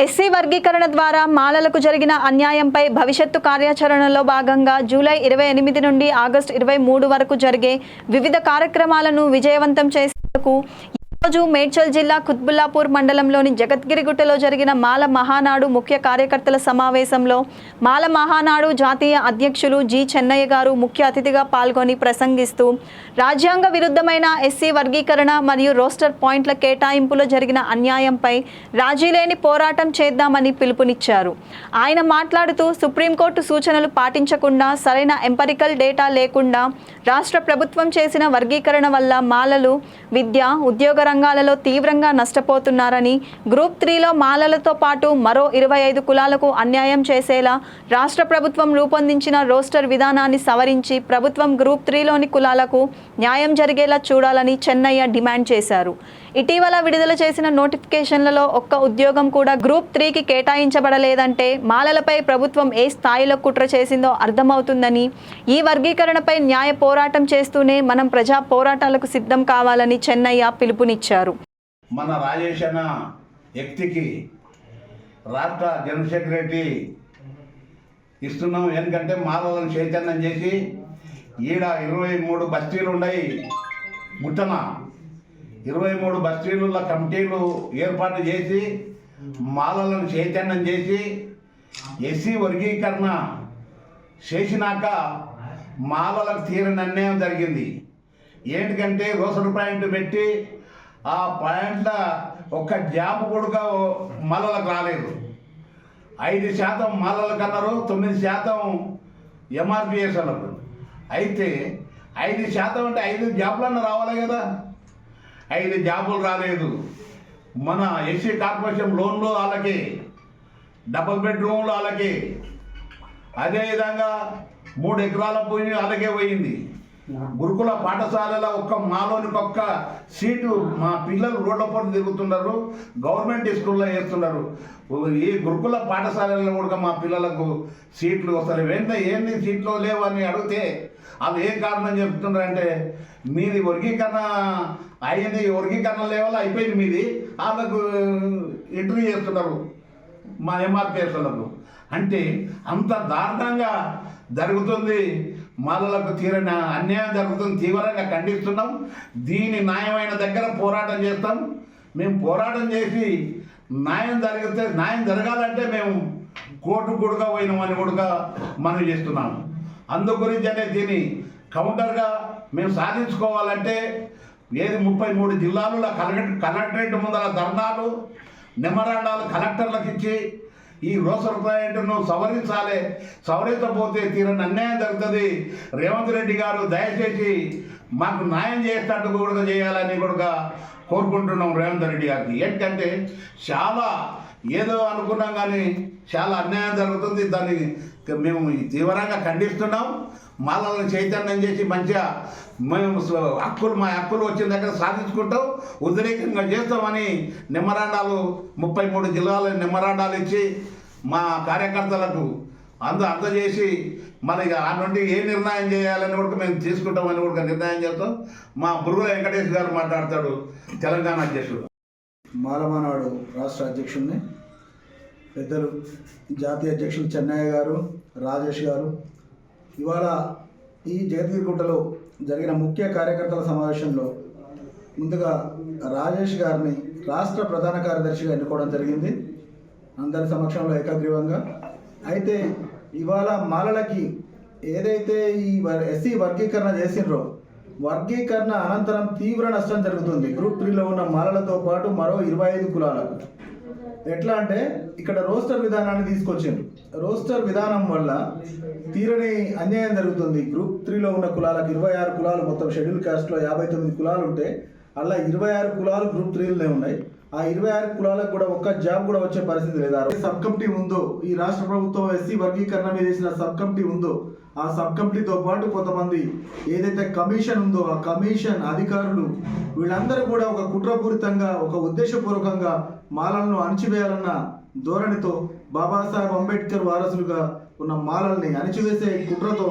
SC వర్గీకరణ ద్వారా మాలలకు జరిగిన అన్యాయంపై భవిష్యత్తు కార్యాచరణలో భాగంగా జూలై ఇరవై ఎనిమిది నుండి ఆగస్టు ఇరవై మూడు వరకు జరిగే వివిధ కార్యక్రమాలను విజయవంతం చేసేందుకు ఈరోజు మేడ్చల్ జిల్లా కుత్బుల్లాపూర్ మండలంలోని జగద్గిరిగుట్టలో జరిగిన మాల మహానాడు ముఖ్య కార్యకర్తల సమావేశంలో మాల మహానాడు జాతీయ అధ్యక్షులు జి చెన్నయ్య గారు ముఖ్య అతిథిగా పాల్గొని ప్రసంగిస్తూ రాజ్యాంగ విరుద్ధమైన ఎస్సీ వర్గీకరణ మరియు రోస్టర్ పాయింట్ల కేటాయింపులో జరిగిన అన్యాయంపై రాజీలేని పోరాటం చేద్దామని పిలుపునిచ్చారు. ఆయన మాట్లాడుతూ సుప్రీంకోర్టు సూచనలు పాటించకుండా సరైన ఎంపరికల్ డేటా లేకుండా రాష్ట్ర ప్రభుత్వం చేసిన వర్గీకరణ వల్ల మాలలు విద్య ఉద్యోగ రంగాలలో తీవ్రంగా నష్టపోతున్నారని గ్రూప్ త్రీలో మాలలతో పాటు మరో ఇరవై ఐదు కులాలకు అన్యాయం చేసేలా రాష్ట్ర ప్రభుత్వం రూపొందించిన రోస్టర్ విధానాన్ని సవరించి ప్రభుత్వం గ్రూప్ త్రీలోని కులాలకు న్యాయం జరిగేలా చూడాలని చెన్నయ్య డిమాండ్ చేశారు. ఇటీవల విడుదల చేసిన నోటిఫికేషన్లలో ఒక్క ఉద్యోగం కూడా గ్రూప్ త్రీకి కేటాయించబడలేదంటే మాలలపై ప్రభుత్వం ఏ స్థాయిలో కుట్ర చేసిందో అర్థమవుతుందని ఈ వర్గీకరణపై న్యాయ పోరాటం చేస్తూనే మనం ప్రజా పోరాటాలకు సిద్ధం కావాలని చెన్నయ్య పిలుపునిచ్చారు. మన రాజేష్ అన్న వ్యక్తికి రాష్ట్ర జనరల్ సెక్రటరీ ఇస్తున్నాం. ఎందుకంటే మాలలను చైతన్యం చేసి ఈడ ఇరవై మూడు బస్తీలు ఉన్నాయి. ముట్టన ఇరవై మూడు బస్తీల కమిటీలు ఏర్పాటు చేసి మాలలను చైతన్యం చేసి ఎస్సీ వర్గీకరణ చేసినాక మాలలకు తీరని అన్యాయం జరిగింది. ఏంటికంటే రోసరు పాయింట్ పెట్టి ఆ పాయింట్ల ఒక్క జాబ్ కొడుక మల్లలకు రాలేదు. ఐదు శాతం మాలలకు అన్నారు తొమ్మిది శాతం ఎంఆర్పిఎస్ అన్నారు అయితే ఐదు శాతం అంటే ఐదు జాబులన్న రావాలి కదా. ఐదు జాబులు రాలేదు. మన ఎస్సీ కార్పొరేషన్ లోన్లు వాళ్ళకి డబుల్ బెడ్రూమ్లు వాళ్ళకి అదేవిధంగా మూడు ఎకరాల భూమి అలాగే పోయింది. గురుకుల పాఠశాలలో ఒక్క మాలోనికి ఒక్క సీటు మా పిల్లలు రోడ్ల పట్టు తిరుగుతున్నారు గవర్నమెంట్ స్కూల్లో వేస్తున్నారు. ఈ గురుకుల పాఠశాలలో కూడా మా పిల్లలకు సీట్లు వస్తారు వెంట ఏంది సీట్లు లేవని అడిగితే వాళ్ళు ఏ కారణం చెప్తున్నారంటే మీది వర్గీకరణ అయ్యింది వర్గీకరణ లేవల్ అయిపోయింది మీది. వాళ్ళకు ఎంట్రీ చేస్తున్నారు మా ఎంఆర్పిఎస్ వాళ్ళకు అంటే అంత దారుణంగా జరుగుతుంది. మాలలకు తీరని అన్యాయం జరుగుతుంది తీవ్రంగా ఖండిస్తున్నాం. దీని న్యాయమైన దగ్గర పోరాటం చేస్తాం. మేము పోరాటం చేసి న్యాయం జరిగితే న్యాయం జరగాలంటే మేము కోర్టు గుడుగా పోయినామని కూడా మనం చేస్తున్నాం. అందు గురించి అనే దీన్ని కౌంటర్గా మేము సాధించుకోవాలంటే ఏది ముప్పై మూడు జిల్లాలలో కలెక్టర్ కలెక్టరేట్ ముందర ధర్నాలు నిమరాండాలు కలెక్టర్లకు ఇచ్చి ఈ రోసర్ నువ్వు సవరించాలి. సవరించకపోతే తీరని అన్యాయం జరుగుతుంది. రేవంత్ రెడ్డి గారు దయచేసి మాకు న్యాయం చేసేటట్టు కూడా చేయాలని కూడా కోరుకుంటున్నాం రేవంత్ రెడ్డి గారికి. ఏంటంటే చాలా ఏదో అనుకున్నాం కానీ చాలా అన్యాయం జరుగుతుంది. దాన్ని మేము తీవ్రంగా ఖండిస్తున్నాం. మాలలను చైతన్యం చేసి మంచిగా మేము హక్కులు మా హక్కులు వచ్చిన దగ్గర సాధించుకుంటాం ఉద్రేకంగా చేస్తామని నిమ్మరాండాలు ముప్పై మూడు జిల్లాల నిమ్మరాండాలు ఇచ్చి మా కార్యకర్తలకు అందు అందజేసి మరి ఇక ఆ నుండి ఏ నిర్ణయం చేయాలని కూడా మేము తీసుకుంటామని కూడా నిర్ణయం చేస్తాం. మా బురుగుల వెంకటేష్ గారు మాట్లాడతాడు తెలంగాణ అధ్యక్షుడు. మాలమానాడు రాష్ట్ర అధ్యక్షుడిని పెద్దలు జాతీయ అధ్యక్షులు చెన్నయ్య గారు రాజేష్ గారు. ఇవాళ ఈ జగద్గిరిగుట్టలో జరిగిన ముఖ్య కార్యకర్తల సమావేశంలో ముందుగా రాజేష్ గారిని రాష్ట్ర ప్రధాన కార్యదర్శిగా ఎన్నుకోవడం జరిగింది. అందరి సమక్షంలో ఏకగ్రీవంగా. అయితే ఇవాళ మాలలకి ఏదైతే ఈ ఎస్సీ వర్గీకరణ చేసిండ్రో వర్గీకరణ అనంతరం తీవ్ర నష్టం జరుగుతుంది. గ్రూప్ త్రీలో ఉన్న మాలలతో పాటు మరో ఇరవై ఐదు కులాలకు. ఎట్లా అంటే ఇక్కడ రోస్టర్ విధానాన్ని తీసుకొచ్చిండ్రు. రోస్టర్ విధానం వల్ల తీరని అన్యాయం జరుగుతుంది. గ్రూప్ త్రీలో ఉన్న కులాలకు ఇరవై ఆరు కులాలు మొత్తం షెడ్యూల్ కాస్ట్లో యాభై తొమ్మిది కులాలు ఉంటే అలా ఇరవై ఆరు కులాలు గ్రూప్ త్రీలోనే ఉన్నాయి. ఆ ఇరవై ఆరు కులాలకు కూడా ఒక్క జాబ్ కూడా వచ్చే పరిస్థితి లేదా. సబ్ కమిటీ ఉందో ఈ రాష్ట్ర ప్రభుత్వం ఎస్సీ వర్గీకరణ మీద చేసిన సబ్ కమిటీ ఉందో ఆ సబ్ కమిటీతో పాటు కొంతమంది ఏదైతే కమిషన్ ఉందో ఆ కమిషన్ అధికారులు వీళ్ళందరూ కూడా ఒక కుట్రపూరితంగా ఒక ఉద్దేశపూర్వకంగా మాలలను అణిచివేయాలన్న ధోరణితో బాబాసాహెబ్ అంబేద్కర్ వారసులుగా ఉన్న మాలల్ని అణిచివేసే కుట్రతో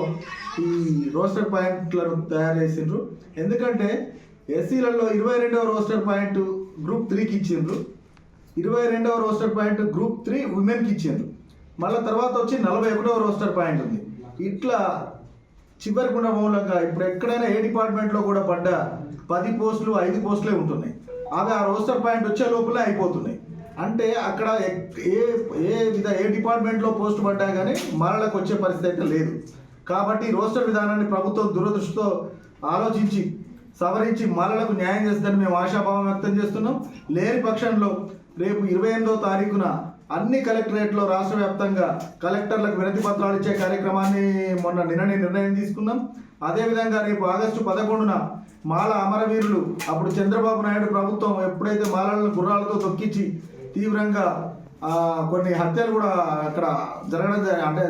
ఈ రోస్టర్ పాయింట్లను తయారు చేసిండ్రు. ఎందుకంటే ఎస్సీలలో ఇరవై రెండవ రోస్టర్ పాయింట్ గ్రూప్ త్రీకి ఇచ్చిండ్రు. ఇరవై రెండవ రోస్టర్ పాయింట్ గ్రూప్ త్రీ ఉమెన్కి ఇచ్చిండ్రు. మళ్ళీ తర్వాత వచ్చి నలభై ఒకటవ రోస్టర్ పాయింట్ ఉంది. ఇట్లా చివరి గుండ మూలంగా ఇప్పుడు ఎక్కడైనా ఏ డిపార్ట్మెంట్లో కూడా పడ్డ పది పోస్టులు ఐదు పోస్టులే ఉంటున్నాయి. అవి ఆ రోస్టర్ పాయింట్ వచ్చే లోపలే అయిపోతున్నాయి. అంటే అక్కడ ఏ ఏ విధ ఏ డిపార్ట్మెంట్లో పోస్ట్ పడ్డా కానీ మరలకు వచ్చే పరిస్థితి అయితే లేదు. కాబట్టి రోస్టర్ విధానాన్ని ప్రభుత్వం దురదృష్టితో ఆలోచించి సవరించి మరలకు న్యాయం చేస్తుందని మేము ఆశాభావం వ్యక్తం చేస్తున్నాం. లేని పక్షంలో రేపు ఇరవై ఎనిమిదో తారీఖున అన్ని కలెక్టరేట్లో రాష్ట్ర వ్యాప్తంగా కలెక్టర్లకు వినతి పత్రాలు ఇచ్చే కార్యక్రమాన్ని మొన్న నిన్ననే నిర్ణయం తీసుకున్నాం. అదేవిధంగా రేపు ఆగస్టు పదకొండున మాల అమరవీరులు అప్పుడు చంద్రబాబు నాయుడు ప్రభుత్వం ఎప్పుడైతే మాలలను గుర్రాలతో తొక్కించి తీవ్రంగా కొన్ని హత్యలు కూడా అక్కడ జరగడం అంటే